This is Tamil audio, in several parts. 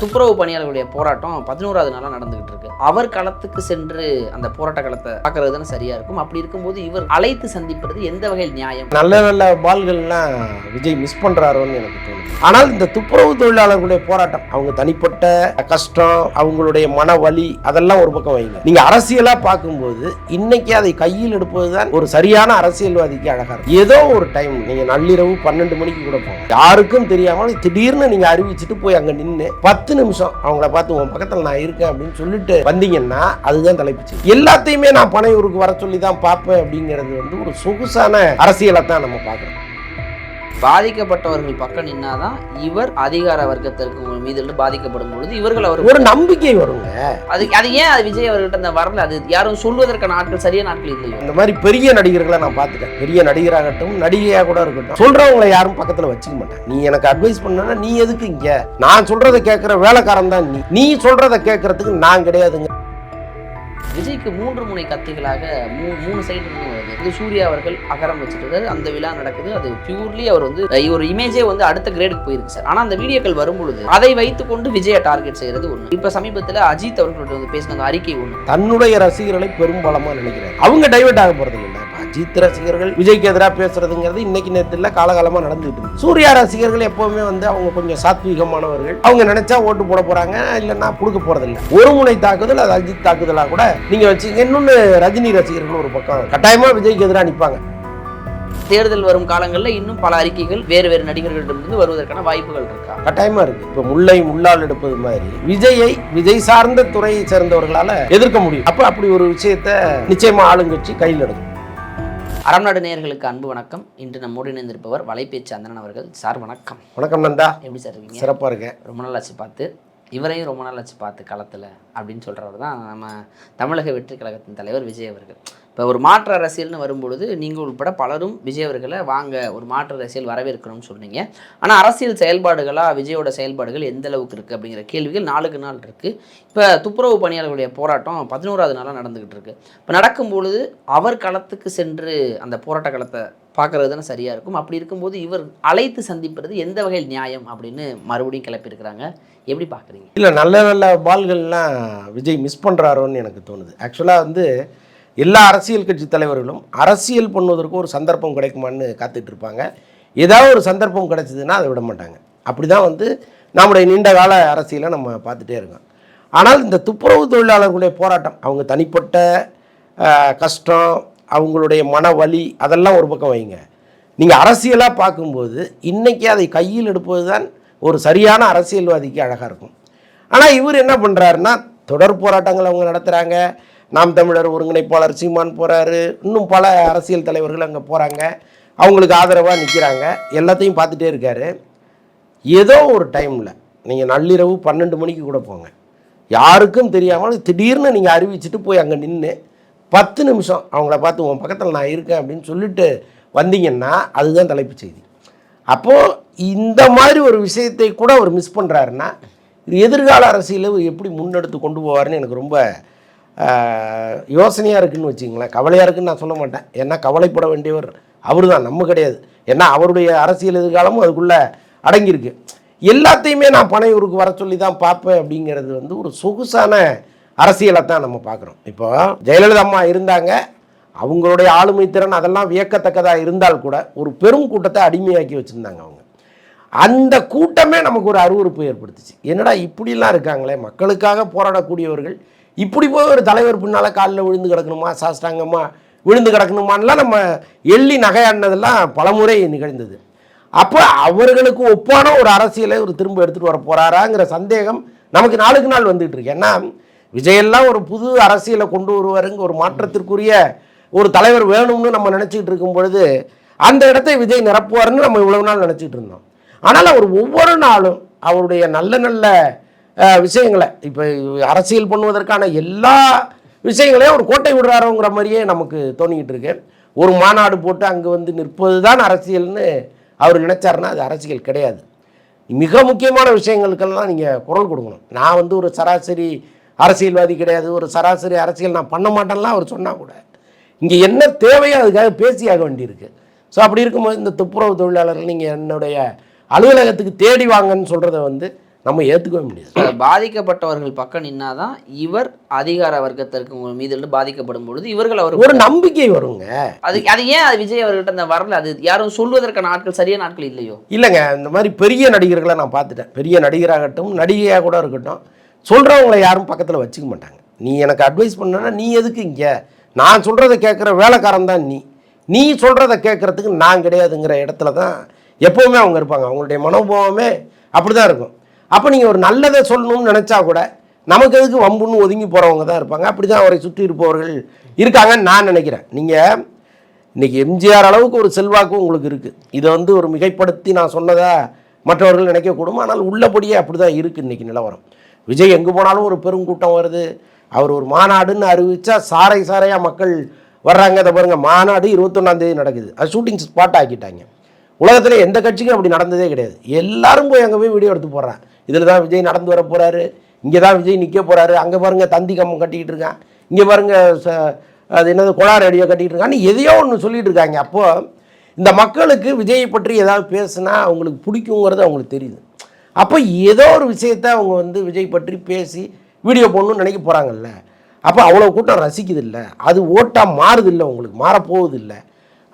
துப்புரவு பணியாளர்களுடைய போராட்டம் பதினோராவது நாளாக நடந்துகிட்டு இருக்கு. அவர் களத்துக்கு சென்று அந்த போராட்ட களத்தை பார்க்கறது தானே சரியா இருக்கும். அப்படி இருக்கும்போது இவர் அழைத்து சந்திப்பது எந்த வகையில் நியாயம்? நல்ல நல்ல பால்கள்லாம் விஜய் மிஸ் பண்றாரோன்னு எனக்கு தோணுது. ஆனால் இந்த துப்புரவு தொழிலாளர்களுடைய போராட்டம் அவங்க தனிப்பட்ட கஷ்டம் அவங்களுடைய மன வலி அதெல்லாம் ஒரு பக்கம் வைங்க. நீங்க அரசியலா பார்க்கும்போது இன்னைக்கு அதை கையில் எடுப்பதுதான் ஒரு சரியான அரசியல்வாதிக்கு அழகா இருக்கும் ஏதோ ஒரு டைம் நீங்க நள்ளிரவு பன்னெண்டு மணிக்கு கூட போங்க. யாருக்கும் தெரியாமல் திடீர்னு நீங்க அறிவிச்சுட்டு போய் அங்க நின்று பத்து பத்து நிமிஷம். அவங்கள பார்த்து உன் பக்கத்தில் நான் இருக்கேன் அப்படின்னு சொல்லிட்டு வந்தீங்கன்னா அதுதான் தலைப்புச்சு. எல்லாத்தையுமே நான் பனையூருக்கு வர சொல்லி தான் பார்ப்பேன் அப்படிங்கிறது வந்து ஒரு சொகுசான அரசியலை தான் நம்ம பார்க்குறோம். பாதிக்கப்பட்டவர்கள் பக்கம் நின்னாதான் இவர் அதிகார வர்க்கத்திற்கு மீது பாதிக்கப்படும் பொழுது இவர்கள் அவர் ஒரு நம்பிக்கை வருங்க. அது அது ஏன் அது விஜய் அவர்கிட்ட அந்த வரல? அது யாரும் சொல்வதற்கான ஆட்கள் சரியான ஆட்கள் இல்லையோ? இந்த மாதிரி பெரிய நடிகர்களை நான் பார்த்துட்டேன். பெரிய நடிகராகட்டும் நடிகையாக கூட இருக்கட்டும். சொல்றவங்களை யாரும் பக்கத்துல வச்சுக்க மாட்டேன். நீ எனக்கு அட்வைஸ் பண்ணனா நீ எதுக்கு இங்க? நான் சொல்றதை கேட்கிற வேலைக்காரன் தான் நீ. நீ சொல்றதை கேட்கறதுக்கு நான் கிடையாதுங்க. விஜய்க்கு மூன்று முனை கத்திகளாக மூ மூணு சைடு வருது. இது சூர்யா அவர்கள் அகரம் வச்சுட்டு அந்த விழா நடக்குது. அது பியூர்லி அவர் வந்து ஒரு இமேஜே வந்து அடுத்த கிரேடுக்கு போயிருக்கு சார். ஆனால் அந்த வீடியோக்கள் வரும்பொழுது அதை வைத்துக்கொண்டு விஜயை டார்கெட் செய்யறது ஒன்று இப்போ சமீபத்தில் அஜித் அவர்களோட வந்து பேசின அந்த அறிக்கை ஒன்று தன்னுடைய ரசிகர்களை பெரும்பாலமாக நினைக்கிறார். அவங்க டைவர்ட் ஆக போகிறது இல்லை. அஜித் ரசிகர்கள் விஜய்க்கு எதிராக பேசுறதுங்கிறது இன்னைக்கு நேரத்தில் இல்ல காலகாலமா நடந்துட்டு இருக்கு. சூர்யா ரசிகர்கள் எப்பவுமே வந்து அவங்க கொஞ்சம் சாத்வீகமானவர்கள். அவங்க நினைச்சா ஓட்டு போட போறாங்க இல்லைன்னா கொடுக்க போறதில்லை. ஒரு முனை தாக்குதல் அது அஜித் தாக்குதலா கூட நீங்க வச்சுங்க இன்னொன்னு ரஜினி ரசிகர்கள் ஒரு பக்கம். கட்டாயமா விஜய்க்கு எதிராக நிப்பாங்க. தேர்தல் வரும் காலங்கள்ல இன்னும் பல அறிக்கைகள் வேறு வேறு நடிகர்களிடமிருந்து வருவதற்கான வாய்ப்புகள் இருக்கா? கட்டாயமா இருக்கு. இப்ப முல்லை முள்ளால் எடுப்பது மாதிரி விஜயை விஜய் சார்ந்த துறையை சேர்ந்தவர்களால எதிர்க்க முடியும். அப்ப அப்படி ஒரு விஷயத்த நிச்சயமா ஆளுங்கட்சி கையில் எடுக்கும். அறம்நாடு நேயர்களுக்கு அன்பு வணக்கம். இன்று நம்மோடு இணைந்திருப்பவர் வலைபேச்சு அந்தனன் அவர்கள். சார் வணக்கம். வணக்கம் நந்தா. எப்படி சார் இருக்கீங்க? சிறப்பா இருக்கேன். ரொம்ப நாள் ஆச்சு பார்த்து. இவரையும் ரொம்ப நாள் ஆச்சு பார்த்து களத்தில் அப்படின்னு சொல்கிறவர் தான் நம்ம தமிழக வெற்றி கழகத்தின் தலைவர் விஜய் அவர்கள். இப்போ ஒரு மாற்று அரசியல்னு வரும்பொழுது நீங்கள் உட்பட பலரும் விஜய் அவர்களை வாங்க ஒரு மாற்று அரசியல் வரவேற்கணும்னு சொன்னீங்க. ஆனால் அரசியல் செயல்பாடுகளாக விஜயோட செயல்பாடுகள் எந்த அளவுக்கு இருக்குது அப்படிங்கிற கேள்விகள் நாளுக்கு நாள் இருக்குது இப்போ துப்புரவு பணியாளர்களுடைய போராட்டம் பதினோராவது நாளாக நடந்துக்கிட்டு இருக்குது இப்போ நடக்கும் பொழுது அவர் களத்துக்கு சென்று அந்த போராட்ட களத்தை பார்க்குறது தானே சரியாக இருக்கும். அப்படி இருக்கும்போது இவர் அழைத்து சந்திப்பது எந்த வகையில் நியாயம் அப்படின்னு மறுபடியும் கிளப்பியிருக்கிறாங்க. எப்படி பார்க்குறீங்க? இல்லை நல்ல நல்ல பால்கள்லாம் விஜய் மிஸ் பண்ணுறாரோன்னு எனக்கு தோணுது. ஆக்சுவலாக வந்து எல்லா அரசியல் கட்சி தலைவர்களும் அரசியல் பண்ணுவதற்கு ஒரு சந்தர்ப்பம் கிடைக்குமான்னு காத்துட்டு இருப்பாங்க ஏதாவது ஒரு சந்தர்ப்பம் கிடைச்சதுன்னா அதை விட மாட்டாங்க. அப்படிதான் வந்து நம்முடைய நீண்ட கால அரசியலை நம்ம பார்த்துட்டே இருக்கோம். ஆனால் இந்த துப்புரவு தொழிலாளர்களுடைய போராட்டம் அவங்க தனிப்பட்ட கஷ்டம் அவங்களுடைய மன வலி அதெல்லாம் ஒரு பக்கம் வைங்க. நீங்கள் அரசியலாக பார்க்கும்போது இன்றைக்கி அதை கையில் எடுப்பது தான் ஒரு சரியான அரசியல்வாதிக்கு அழகாக இருக்கும். ஆனால் இவர் என்ன பண்ணுறாருன்னா தொடர் போராட்டங்கள் அவங்க நடத்துகிறாங்க நாம் தமிழர் ஒருங்கிணைப்பாளர் சீமான் போகிறாரு இன்னும் பல அரசியல் தலைவர்கள் அங்கே போகிறாங்க அவங்களுக்கு ஆதரவாக நிற்கிறாங்க எல்லாத்தையும் பார்த்துட்டே இருக்காரு. ஏதோ ஒரு டைமில் நீங்கள் நள்ளிரவு பன்னெண்டு மணிக்கு கூட போங்க. யாருக்கும் தெரியாமல் திடீர்னு நீங்கள் அறிவிச்சுட்டு போய் அங்கே நின்று பத்து நிமிஷம் அவங்கள பார்த்து உன் பக்கத்தில் நான் இருக்கேன் அப்படின்னு சொல்லிட்டு வந்தீங்கன்னா அதுதான் தலைப்பு செய்தி. அப்போது இந்த மாதிரி ஒரு விஷயத்தை கூட அவர் மிஸ் பண்ணுறாருன்னா இது எதிர்கால அரசியலை எப்படி முன்னெடுத்து கொண்டு போவார்னு எனக்கு ரொம்ப யோசனையாக இருக்குதுன்னு வச்சுங்களேன் கவலையாக இருக்குன்னு நான் சொல்ல மாட்டேன். ஏன்னா கவலைப்பட வேண்டியவர் அவர் தான் நம்ம கிடையாது. ஏன்னா அவருடைய அரசியல் எதிர்காலமும் அதுக்குள்ளே அடங்கியிருக்கு. எல்லாத்தையுமே நான் பனையூருக்கு வர சொல்லி தான் பார்ப்பேன் அப்படிங்கிறது வந்து ஒரு சொகுசான அரசியலை தான் நம்ம பார்க்குறோம். இப்போ ஜெயலலிதா அம்மா இருந்தாங்க. அவங்களுடைய ஆளுமை திறன் அதெல்லாம் வியக்கத்தக்கதாக இருந்தால் கூட ஒரு பெரும் கூட்டத்தை அடிமையாக்கி வச்சுருந்தாங்க அவங்க. அந்த கூட்டமே நமக்கு ஒரு அறிவுறுப்பு ஏற்படுத்துச்சு. என்னடா இப்படிலாம் இருக்காங்களே? மக்களுக்காக போராடக்கூடியவர்கள் இப்படி போய் ஒரு தலைவர் பின்னால் காலில் விழுந்து கிடக்கணுமா சாஸ்டாங்கம்மா விழுந்து கிடக்கணுமான்லாம் நம்ம எள்ளி நகையாடினதெல்லாம் பலமுறை நிகழ்ந்தது. அப்போ அவர்களுக்கு ஒப்பான ஒரு அரசியலை ஒரு திரும்ப எடுத்துகிட்டு வர போகிறாராங்கிற சந்தேகம் நமக்கு நாளுக்கு நாள் வந்துகிட்டு இருக்கு. ஏன்னா விஜயெல்லாம் ஒரு புது அரசியலை கொண்டு வருவாருங்க ஒரு மாற்றத்திற்குரிய ஒரு தலைவர் வேணும்னு நம்ம நினச்சிக்கிட்டு இருக்கும் பொழுது அந்த இடத்தை விஜய் நிரப்புவாருன்னு நம்ம இவ்வளவு நாள் நினச்சிட்டு இருந்தோம். ஆனால் அவர் ஒவ்வொரு நாளும் அவருடைய நல்ல நல்ல விஷயங்களை. இப்போ அரசியல் பண்ணுவதற்கான எல்லா விஷயங்களையும் ஒரு கோட்டை விடுறாருங்கிற மாதிரியே நமக்கு தோணிக்கிட்டு இருக்கு. ஒரு மாநாடு போட்டு அங்கே வந்து நிற்பது தான் அரசியல்னு அவர் நினைச்சாருன்னா அது அரசியல் கிடையாது. மிக முக்கியமான விஷயங்களுக்கெல்லாம் நீங்கள் குரல் கொடுக்கணும். நான் வந்து ஒரு சராசரி அரசியல்வாதி கிடையாது. ஒரு சராசரி அரசியல் நான் பண்ண மாட்டேன்லாம் அவர் சொன்னால் கூட. இங்கே என்ன தேவையோ அதுக்காக பேசியாக வேண்டியிருக்கு. ஸோ அப்படி இருக்கும்போது இந்த துப்புரவு தொழிலாளர்கள் நீங்கள் என்னுடைய அலுவலகத்துக்கு தேடி வாங்கன்னு சொல்கிறத வந்து நம்ம ஏற்றுக்கவே முடியாது. பாதிக்கப்பட்டவர்கள் பக்கம் நின்னாதான் இவர் அதிகார வர்க்கத்திற்கு மீது இருந்து பாதிக்கப்படும் பொழுது இவர்கள் அவர் ஒரு நம்பிக்கை வருங்க. அது அது ஏன் அது விஜய் அவர்கிட்ட அந்த வரல? அது யாரும் சொல்வதற்கான ஆட்கள் சரியான ஆட்கள் இல்லையோ? இல்லைங்க இந்த மாதிரி பெரிய நடிகர்களை நான் பார்த்துட்டேன். பெரிய நடிகராகட்டும் நடிகையாக கூட இருக்கட்டும். சொல்கிறவங்கள யாரும் பக்கத்தில் வச்சுக்க மாட்டாங்க. நீ எனக்கு அட்வைஸ் பண்ணனா நீ எதுக்கு இங்கே? நான் சொல்கிறத கேட்குற வேலைக்காரன் தான் நீ. நீ சொல்கிறத கேட்குறதுக்கு நான் கிடையாதுங்கிற இடத்துல தான் எப்போவுமே அவங்க இருப்பாங்க. அவங்களுடைய மனோபாவமே அப்படி தான் இருக்கும். அப்போ நீங்கள் ஒரு நல்லதை சொல்லணும்னு நினச்சா கூட நமக்கு எதுக்கு வம்புன்னு ஒதுங்கி போகிறவங்க தான் இருப்பாங்க. அப்படி தான் அவரை சுற்றி இருப்பவர்கள் இருக்காங்கன்னு நான் நினைக்கிறேன். நீங்கள் இன்னைக்கு எம்ஜிஆர் அளவுக்கு ஒரு செல்வாக்கு உங்களுக்கு இருக்குது இதை வந்து ஒரு மிகைப்படுத்தி நான் சொன்னதை மற்றவர்கள் நினைக்கக்கூடும். ஆனால் உள்ளபடியே அப்படி தான் இருக்குது இன்றைக்கி நிலவரம். விஜய் எங்கே போனாலும் ஒரு பெருங்கூட்டம் வருது. அவர் ஒரு மாநாடுன்னு அறிவிச்சா சாறை சாறையாக மக்கள் வர்றாங்க. அதை பாருங்கள் மாநாடு இருபத்தொன்னாந்தேதி நடக்குது. அது ஷூட்டிங் ஸ்பாட் ஆக்கிட்டாங்க. உலகத்தில் எந்த கட்சிக்கும் அப்படி நடந்ததே கிடையாது. எல்லாரும் போய் அங்கே போய் வீடியோ எடுத்து போடுறான் இதில் தான் விஜய் நடந்து வர போகிறாரு இங்கே தான் விஜய் நிற்க போகிறாரு அங்கே பாருங்கள் தந்தி கம்பம் கட்டிக்கிட்டு இருக்கான். இங்கே பாருங்க ச- அது என்னது கொளார் அடியோ கட்டிக்கிட்டு இருக்கான்னு எதையோ ஒன்று சொல்லிட்டு இருக்காங்க. அப்போது இந்த மக்களுக்கு விஜயை பற்றி ஏதாவது பேசுனா அவங்களுக்கு பிடிக்குங்கிறது அவங்களுக்கு தெரியுது. அப்போ ஏதோ ஒரு விஷயத்தை அவங்க வந்து விஜய் பற்றி பேசி வீடியோ போடணும்னு நினைக்க போகிறாங்கல்ல அப்போ அவ்வளோ கூட்டம் ரசிக்குது இல்லை. அது ஓட்டாக மாறுதில்லை உங்களுக்கு மாறப்போகுது இல்லை.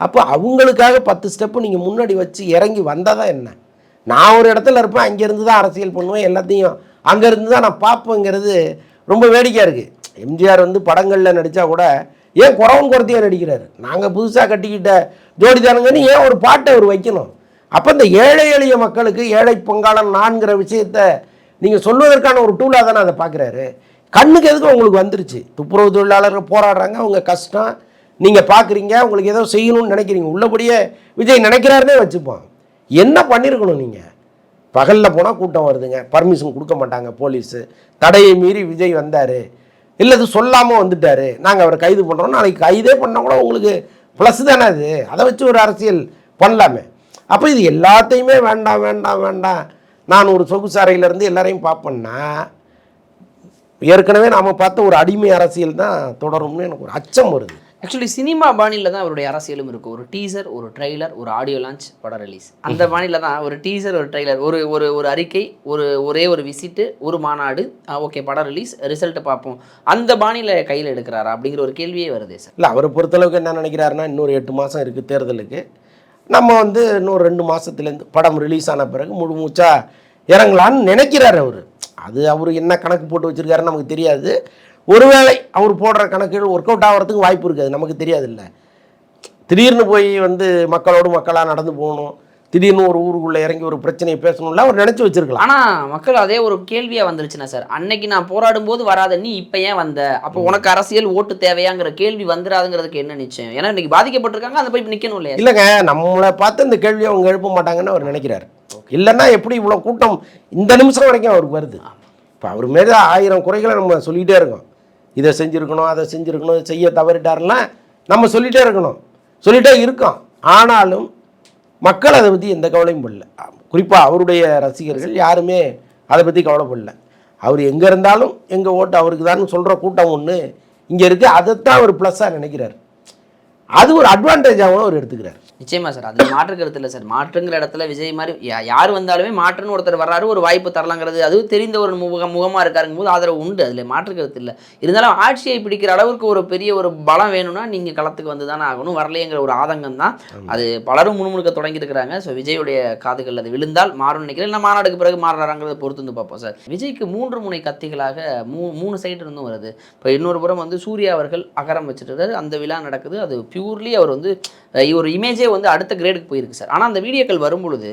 அப்போ அவங்களுக்காக பத்து ஸ்டெப்பு நீங்கள் முன்னாடி வச்சு இறங்கி வந்தால் தான் என்ன? நான் ஒரு இடத்துல இருப்பேன் அங்கேருந்து தான் அரசியல் பண்ணுவேன் எல்லாத்தையும் அங்கேருந்து தான் நான் பார்ப்பேங்கிறது ரொம்ப வேடிக்கையாக இருக்குது எம்ஜிஆர் வந்து படங்களில் நடித்தா கூட ஏன் குறவன் குறத்தையாக நடிக்கிறாரு? நாங்கள் புதுசாக கட்டிக்கிட்ட ஜோடிதானுங்கன்னு ஏன் ஒரு பாட்டை அவர் வைக்கணும்? அப்போ இந்த ஏழை எளிய மக்களுக்கு ஏழை பங்காளன் நான்கிற விஷயத்த நீங்கள் சொல்வதற்கான ஒரு டூலாக தானே அதை பார்க்குறாரு. கண்ணுக்கு எதுக்கு உங்களுக்கு வந்துருச்சு? துப்புரவு தொழிலாளர்கள் போராடுறாங்க அவங்க கஷ்டம். நீங்கள் பார்க்குறீங்க உங்களுக்கு ஏதோ செய்யணும்னு நினைக்கிறீங்க. உள்ளபடியே விஜய் நினைக்கிறாருனே வச்சுப்போம் என்ன பண்ணியிருக்கணும் நீங்கள் பகலில் போனால் கூட்டம் வருதுங்க. பர்மிஷன் கொடுக்க மாட்டாங்க போலீஸு. தடையை மீறி விஜய் வந்தார். இல்லை இது சொல்லாமல் வந்துட்டார். நாங்கள் அவரை கைது பண்ணுறோம் நாளைக்கு கைதே பண்ணால் கூட உங்களுக்கு ப்ளஸ் தானே அது? அதை வச்சு ஒரு அரசியல் பண்ணலாமே. அப்போ இது எல்லாத்தையுமே வேண்டாம் வேண்டாம் வேண்டாம். நான் ஒரு சொகுசாரையிலேருந்து எல்லாரையும் பார்ப்பேன்னா ஏற்கனவே நாம் பார்த்த ஒரு அடிமை அரசியல் தான் தொடரும்னு எனக்கு ஒரு அச்சம் வருது. ஆக்சுவலி சினிமா பாணியில் தான் அவருடைய அரசியலும் இருக்கும் ஒரு டீசர் ஒரு ட்ரெய்லர் ஒரு ஆடியோ லான்ச் படம் ரிலீஸ் அந்த பாணியில் தான் ஒரு டீசர் ஒரு ட்ரெய்லர் ஒரு ஒரு ஒரு அறிக்கை ஒரு ஒரே ஒரு விசிட்டு ஒரு மாநாடு ஓகே படம் ரிலீஸ் ரிசல்ட் பார்ப்போம். அந்த பாணியில் கையில் எடுக்கிறாரா அப்படிங்கிற ஒரு கேள்வியே வருதே சார் இல்லை அவரை பொறுத்தளவுக்கு என்ன நினைக்கிறாருன்னா இன்னொரு எட்டு மாதம் இருக்குது தேர்தலுக்கு. நம்ம வந்து இன்னொரு ரெண்டு மாதத்துலேருந்து படம் ரிலீஸ் ஆன பிறகு முழு மூச்சா இறங்கலான்னு நினைக்கிறாரு அவர். அது அவர் என்ன கணக்கு போட்டு வச்சிருக்காருன்னு நமக்கு தெரியாது. ஒருவேளை அவர் போடுற கணக்குகள் ஒர்க் அவுட் ஆகிறதுக்கு வாய்ப்பு இருக்காது. நமக்கு தெரியாது இல்லை திடீர்னு போய் வந்து மக்களோடு மக்களாக நடந்து போகணும். திடீர்னு ஒரு ஊருக்குள்ளே இறங்கி ஒரு பிரச்சனையை பேசணும்ல அவர் நினச்சி வச்சிருக்கலாம். ஆனா மக்கள் அதே ஒரு கேள்வியா வந்துருச்சுன்னா சார். அன்னைக்கு நான் போராடும் போது வராத நீ இப்ப ஏன் வந்த? அப்போ உனக்கு அரசியல் ஓட்டு தேவையாங்கிற கேள்வி வந்துடாதுங்கிறதுக்கு என்ன நிச்சயம்? ஏன்னா இன்னைக்கு பாதிக்கப்பட்டிருக்காங்க அந்த போய் நிக்கணும் இல்லையா? இல்லைங்க நம்மளை பார்த்து இந்த கேள்வியை அவங்க எழுப்ப மாட்டாங்கன்னு அவர் நினைக்கிறார். இல்லைன்னா எப்படி இவ்வளோ கூட்டம் இந்த நிமிஷம் வரைக்கும் அவருக்கு வருது. இப்போ அவர் மேலே ஆயிரம் குறைகளை நம்ம சொல்லிகிட்டே இருக்கோம். இதை செஞ்சுருக்கணும் அதை செஞ்சுருக்கணும் செய்ய தவறிட்டாருன்னா நம்ம சொல்லிகிட்டே இருக்கணும். சொல்லிகிட்டே இருக்கோம். ஆனாலும் மக்கள் அதை பற்றி எந்த கவலையும் படல. குறிப்பாக அவருடைய ரசிகர்கள் யாருமே அதை பற்றி கவலைப்படல. அவர் எங்கே இருந்தாலும் எங்கள் ஓட்டு அவருக்கு தான் சொல்கிற கூட்டம் ஒன்று இங்கே இருக்குது அதைத்தான் அவர் ப்ளஸ்ஸாக நினைக்கிறார். அது ஒரு அட்வான்டேஜாகவும் அவர் எடுத்துக்கிறார். நிச்சயமா சார். அது மாற்று கருத்து இல்லை சார். மாற்றுங்கிற இடத்துல விஜய் மாதிரி யார் வந்தாலுமே மாற்றுன்னு ஒருத்தர் வர்றாரு ஒரு வாய்ப்பு தரலாங்கிறது அது தெரிந்த ஒரு முக முகமா இருக்காருங்கும் போது ஆதரவு உண்டு. அதுல மாற்று கருத்து இல்லை. இருந்தாலும் ஆட்சியை பிடிக்கிற அளவுக்கு ஒரு பெரிய ஒரு பலம் வேணும்னா நீங்க களத்துக்கு வந்து தானே ஆகணும். வரலையேங்கிற ஒரு ஆதங்கம் தான். அது பலரும் முணுமுணுக்க தொடங்கியிருக்கிறாங்க ஸோ விஜயுடைய காதுகள் அது விழுந்தால் மாறும்னு நினைக்கிறேன். இல்லை மாநாடுக்கு பிறகு மாறுறாங்கிறத பொறுத்து வந்து பார்ப்போம் சார். விஜய்க்கு மூன்று முனை கத்திகளாக மூ மூணு சைடு இருந்தும் வருது. இப்போ இன்னொரு புறம் வந்து சூர்யா அவர்கள் அகரம் வச்சுட்டு அந்த விழா நடக்குது. அது பியூர்லி அவர் வந்து ஒரு இமேஜே வந்து அடுத்த கிரேடுக்கு போயிருக்கு சார் ஆனால் அந்த வீடியோக்கள் வரும்பொழுது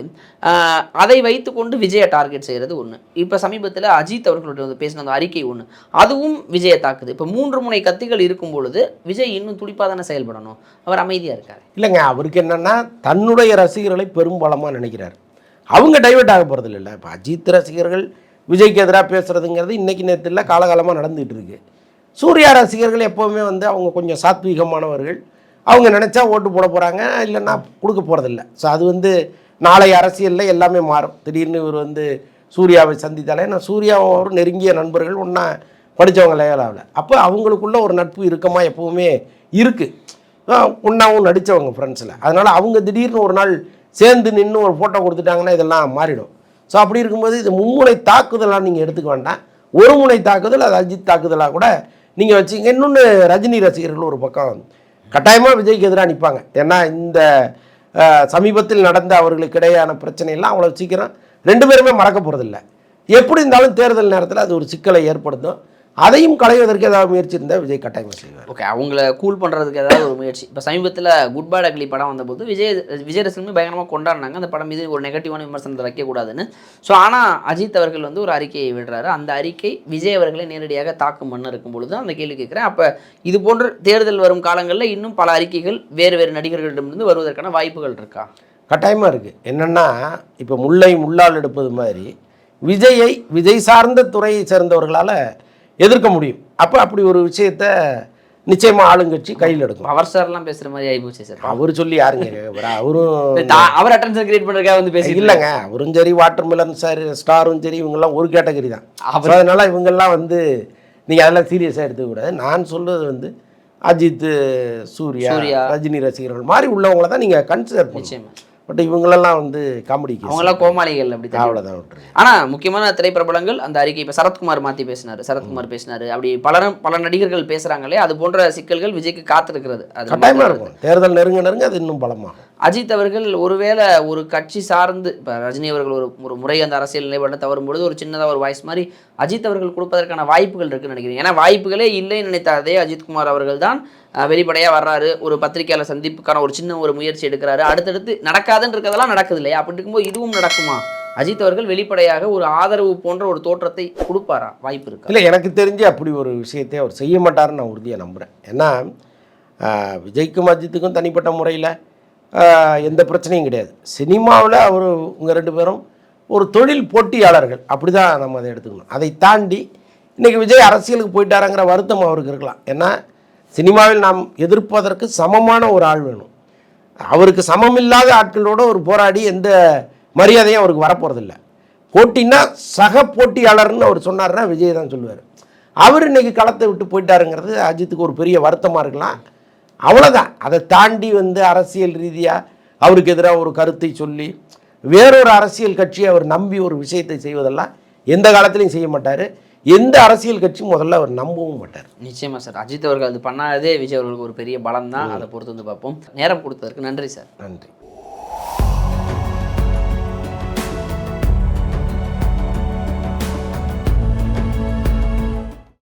அதை வைத்துக்கொண்டு விஜயை டார்கெட் செய்கிறது ஒன்று இப்போ சமீபத்தில் அஜித் அவர்களோட வந்து பேசின அந்த அறிக்கை ஒன்று அதுவும் விஜயை தாக்குது. இப்போ மூன்று முனை கத்திகள் இருக்கும் பொழுது விஜய் இன்னும் துடிப்பாக தானே செயல்படணும்? அவர் அமைதியாக இருக்கார். இல்லைங்க அவருக்கு என்னென்னா தன்னுடைய ரசிகர்களை பெரும்பாலமாக நினைக்கிறார். அவங்க டைவர்ட் ஆக போகிறது இல்லை இப்போ அஜித் ரசிகர்கள் விஜய்க்கு எதிராக பேசுகிறதுங்கிறது இன்றைக்கி நேரத்தில் காலகாலமாக நடந்துகிட்டு இருக்கு. சூர்யா ரசிகர்கள் எப்போவுமே வந்து அவங்க கொஞ்சம் சாத்வீகமானவர்கள். அவங்க நினச்சா ஓட்டு போட போகிறாங்க இல்லைன்னா கொடுக்க போகிறதில்ல ஸோ அது வந்து நாளை அரசியலில் எல்லாமே மாறும். திடீர்னு இவர் வந்து சூர்யாவை சந்தித்தாலே நான் சூர்யாவும் அவரும் நெருங்கிய நண்பர்கள் ஒன்றா படித்தவங்க லேவலாவில் அப்போ அவங்களுக்குள்ள ஒரு நட்பு இறுக்கமாக எப்போவுமே இருக்குது ஒன்றாவும் நடித்தவங்க ஃப்ரெண்ட்ஸில் அதனால் அவங்க திடீர்னு ஒரு நாள் சேர்ந்து நின்று ஒரு ஃபோட்டோ கொடுத்துட்டாங்கன்னா இதெல்லாம் மாறிடும். ஸோ அப்படி இருக்கும்போது இது மும்முனை தாக்குதலாக நீங்கள் எடுத்துக்க வேண்டாம். ஒரு முனை தாக்குதல் அது அஜித் தாக்குதலாக கூட நீங்கள் வச்சுங்க இன்னொன்று ரஜினி ரசிகர்கள் ஒரு பக்கம் கட்டாயமாக விஜய்க்கு எதிராக நிற்பாங்க ஏன்னா இந்த சமீபத்தில் நடந்த அவர்களுக்கு இடையான பிரச்சனையெல்லாம் அவ்வளோ சீக்கிரம் ரெண்டு பேருமே மறக்க போகிறதில்ல எப்படி இருந்தாலும் தேர்தல் நேரத்தில் அது ஒரு சிக்கலை ஏற்படுத்தும். அதையும் களைவதற்கு ஏதாவது முயற்சி இருந்தால் விஜய் கட்டாயமாக செய்வார். ஓகே அவங்கள கூல் பண்ணுறதுக்கு ஏதாவது ஒரு முயற்சி. இப்போ சமீபத்தில் குட் பேட் அக்லி படம் வந்தபோது விஜய் விஜய் ரசிகனுமே பயங்கரமாக கொண்டாடினாங்க. அந்த படம் மீது ஒரு நெகட்டிவான விமர்சனத்தை வைக்கக்கூடாதுன்னு. ஸோ ஆனால் அஜித் அவர்கள் வந்து ஒரு அறிக்கையை விடுறாரு. அந்த அறிக்கை விஜய் அவர்களை நேரடியாக தாக்கும் மண்ணு இருக்கும் பொழுது அந்த கேள்வி கேட்குறேன். அப்போ இது போன்ற தேர்தல் வரும் காலங்களில் இன்னும் பல அறிக்கைகள் வேறு வேறு நடிகர்களிடமிருந்து வருவதற்கான வாய்ப்புகள் இருக்கா? கட்டாயமாக இருக்குது என்னென்னா இப்போ முல்லை முள்ளால் எடுப்பது மாதிரி விஜயை விஜய் சார்ந்த துறையை சேர்ந்தவர்களால் எதிர்க்க முடியும். அப்போ அப்படி ஒரு விஷயத்த நிச்சயமாக ஆளுங்கட்சி கையில் எடுக்கும். பவர் ஸ்டார்லாம் பேசுகிற மாதிரி ஆகிப்போச்சு சார். அவர் சொல்லி யாருங்க? அவரும் அவர் அட்டென்ஷன் கிரியேட் பண்ணுறதுக்காக வந்து பேசி இல்லைங்க அவரும் சரி வாட்டர் மிலன் சார் ஸ்டாரும் சரி இவங்கெல்லாம் ஒரு கேட்டகரி தான். அதனால இவங்கெல்லாம் வந்து நீங்கள் அதெல்லாம் சீரியஸாக எடுத்துக்கூடாது நான் சொல்றது வந்து அஜித் சூர்யா. ரஜினி ரசிகர்கள் மாதிரி உள்ளவங்கள தான் நீங்கள் கன்சிடர் நிச்சயமா. பட் இவங்களெல்லாம் வந்து காமெடி அவங்களாம் கோமாளிகள் அப்படி தான். அவ்வளோதான் விட்டுருங்க. ஆனா முக்கியமான திரைப்பிரபலங்கள் அந்த அறிக்கை இப்போ சரத்குமார் மாத்தி பேசினாரு. சரத்குமார் பேசினாரு. அப்படி பலரும் பல நடிகர்கள் பேசுறாங்களே அது போன்ற சிக்கல்கள் விஜய்க்கு காத்திருக்கிறது. அது கட்டாயமாக இருக்கும். தேர்தல் நெருங்க நெருங்க அது இன்னும் பலமாகும். அஜித் அவர்கள் ஒருவேளை ஒரு கட்சி சார்ந்து இப்போ ரஜினி அவர்கள் ஒரு ஒரு முறை அந்த அரசியல் நிலைப்பாட்டை தவறும் பொழுது ஒரு சின்னதாக ஒரு வாய்ஸ் மாதிரி அஜித் அவர்கள் கொடுப்பதற்கான வாய்ப்புகள் இருக்குன்னு நினைக்கிறேன் ஏன்னா வாய்ப்புகளே இல்லைன்னு நினைத்த அதே அஜித்குமார் அவர்கள் தான் வெளிப்படையாக வர்றாரு. ஒரு பத்திரிகையாளர் சந்திப்புக்கான ஒரு சின்ன ஒரு முயற்சி எடுக்கிறாரு. அடுத்தடுத்து நடக்காதுன்னு இருக்கிறதெல்லாம் நடக்குது இல்லையா? அப்படி இருக்கும்போது இதுவும் நடக்குமா? அஜித் அவர்கள் வெளிப்படையாக ஒரு ஆதரவு போன்ற ஒரு தோற்றத்தை கொடுப்பாரா? வாய்ப்பு இருக்கு? இல்லை எனக்கு தெரிஞ்சு அப்படி ஒரு விஷயத்தை அவர் செய்ய மாட்டாருன்னு நான் உறுதியாக நம்புகிறேன் ஏன்னா விஜய்க்கும் அஜித்துக்கும் தனிப்பட்ட முறையில் எந்த பிரச்சனையும் கிடையாது. சினிமாவில் அவர் உங்கள் ரெண்டு பேரும் ஒரு தொழில் போட்டியாளர்கள். அப்படி தான் நம்ம அதை எடுத்துக்கணும். அதை தாண்டி இன்றைக்கி விஜய் அரசியலுக்கு போயிட்டாருங்கிற வருத்தம் அவருக்கு இருக்கலாம். ஏன்னா சினிமாவில் நாம் எதிர்ப்பதற்கு சமமான ஒரு ஆள் வேணும். அவருக்கு சமமில்லாத ஆட்களோட ஒரு போராடி எந்த மரியாதையும் அவருக்கு வரப்போகிறதில்ல போட்டின்னா சக போட்டியாளர்னு அவர் சொன்னார்னா விஜய் தான் சொல்லுவார். அவர் இன்னைக்கு களத்தை விட்டு போயிட்டாருங்கிறது அஜித்துக்கு ஒரு பெரிய வருத்தமாக இருக்கலாம். அவ்வளோதான் அதை தாண்டி வந்து அரசியல் ரீதியாக அவருக்கு எதிராக ஒரு கருத்தை சொல்லி வேறொரு அரசியல் கட்சியை அவர் நம்பி ஒரு விஷயத்தை செய்வதெல்லாம் எந்த காலத்திலையும் செய்ய மாட்டார். எந்த அரசியல் கட்சியும் முதல்ல அவர் நம்பவும் மாட்டார். நிச்சயமா சார். அஜித் அவர்கள் அது பண்ணாததே விஜய் அவர்களுக்கு ஒரு பெரிய பலம் தான் அதை பொறுத்து வந்து பார்ப்போம். நேரம் கொடுத்ததற்கு நன்றி சார். நன்றி.